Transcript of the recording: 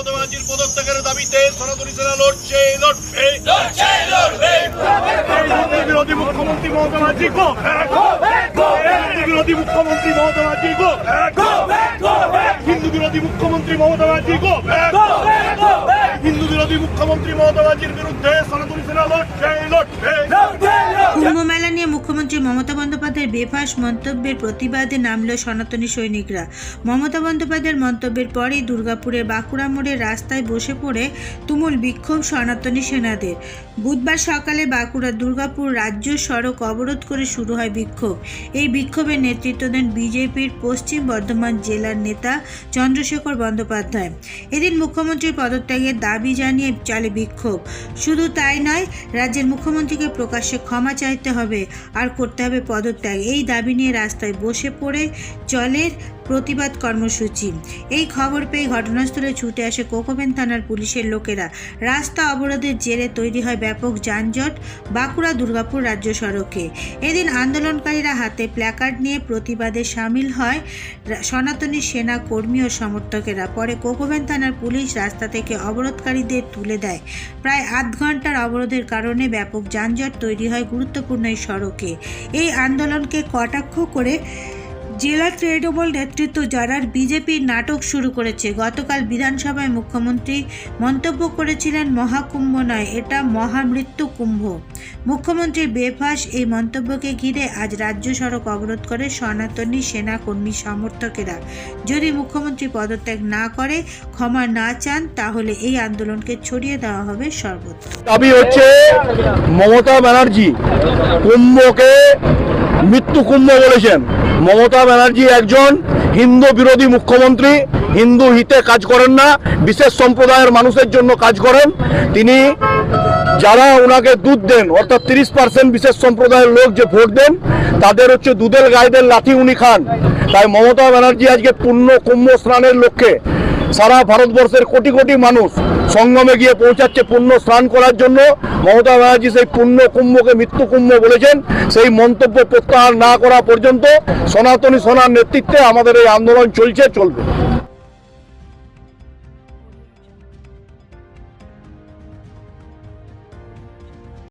মমতা ব্যানার্জির পদত্যাগের দাবিতে সনাতনী সেনা লড়ছে লড়বে। হিন্দু বিরোধী মুখ্যমন্ত্রী মমতা ব্যানার্জি গো হিন্দু বিরোধী মুখ্যমন্ত্রী মমতা ব্যানার্জি গো হিন্দু বিরোধী মুখ্যমন্ত্রী মমতা ব্যানার্জি গো হিন্দু বিরোধী মুখ্যমন্ত্রী মমতা ব্যানার্জির বিরুদ্ধে সনাতনী সেনা লড়ছে লড়বে। মমতা বন্দ্যোপাধ্যায়ের বেফাস মন্তব্যের প্রতিবাদে নামল সনাতনী সৈনিকরা। মমতা বন্দ্যোপাধ্যায়ের মন্তব্যের পরেই দুর্গাপুরের বাঁকুড়া মোড়ের রাস্তায় বসে পড়ে তুমুল বিক্ষোভ সনাতনী সেনাদের। বুধবার সকালে বাঁকুড়া দুর্গাপুর রাজ্য সড়ক অবরোধ করে শুরু হয় বিক্ষোভ। এই বিক্ষোভের নেতৃত্ব দেন বিজেপির পশ্চিম বর্ধমান জেলার নেতা চন্দ্রশেখর বন্দ্যোপাধ্যায়। এদিন মুখ্যমন্ত্রীর পদত্যাগের দাবি জানিয়ে চলে বিক্ষোভ। শুধু তাই নয়, রাজ্যের মুখ্যমন্ত্রীকে প্রকাশ্যে ক্ষমা চাইতে হবে। আর করতে হবে পদত্যাগ। এই দাবি নিয়ে রাস্তায় বসে পড়ে চলের প্রতিবাদ কর্মসূচি। এই খবর পেয়ে ঘটনাস্থলে ছুটে আসে কোকোবেন থানার পুলিশের লোকেরা। রাস্তা অবরোধের জেরে তৈরি হয় ব্যাপক যানজট বাঁকুড়া দুর্গাপুর রাজ্য সড়কে। এদিন আন্দোলনকারীরা হাতে প্ল্যাকার্ড নিয়ে প্রতিবাদে সামিল হয় সনাতনী সেনা কর্মী ও সমর্থকেরা। পরে কোকোবেন থানার পুলিশ রাস্তা থেকে অবরোধকারীদের তুলে দেয়। প্রায় আধ ঘণ্টার অবরোধের কারণে ব্যাপক যানজট তৈরি হয় গুরুত্বপূর্ণ এই সড়কে। এই আন্দোলনকে কটাক্ষ করে জেলা তৃণমূল নেতৃত্ব জানার বিজেপির নাটক শুরু করেছে। গতকাল বিধানসভায় মুখ্যমন্ত্রী মন্তব্য করেছিলেন, মহাকুম্ভ নয়, এটা মহামৃত্যু কুম্ভ। মুখ্যমন্ত্রীর বেফাস এই মন্তব্যকে ঘিরে আজ রাজ্য সড়ক অবরোধ করে সনাতনী সেনা কর্মী সমর্থকেরা। যদি মুখ্যমন্ত্রী পদত্যাগ না করে, ক্ষমা না চান, তাহলে এই আন্দোলনকে ছড়িয়ে দেওয়া হবে সর্বত্র। দাবি হচ্ছে মমতা ব্যানার্জি কুম্ভকে মৃত্যু কুম্ভ বলেছেন। মমতা ব্যানার্জি একজন হিন্দু বিরোধী মুখ্যমন্ত্রী। হিন্দু হিতে কাজ করেন না, বিশেষ সম্প্রদায়ের মানুষের জন্য কাজ করেন। তিনি যারা ওনাকে দুধ দেন, অর্থাৎ তিরিশ পার্সেন্ট বিশেষ সম্প্রদায়ের লোক যে ভোট দেন, তাদের হচ্ছে দুধের গায়েদের লাথি উনি খান। তাই মমতা ব্যানার্জি আজকে পূর্ণ কুম্ভ স্নানের লক্ষ্যে সারা ভারতবর্ষের কোটি কোটি মানুষ সঙ্গমে গিয়ে পৌঁছাচ্ছে পুণ্য স্নান করার জন্য। মমতা ব্যানার্জি সেই পুণ্য কুম্ভকে মৃত্যু কুম্ভ বলেছেন। সেই মন্তব্য প্রত্যাহার না করা পর্যন্ত সনাতনী সোনার নেতৃত্বে আমাদের এই আন্দোলন চলছে, চলবে।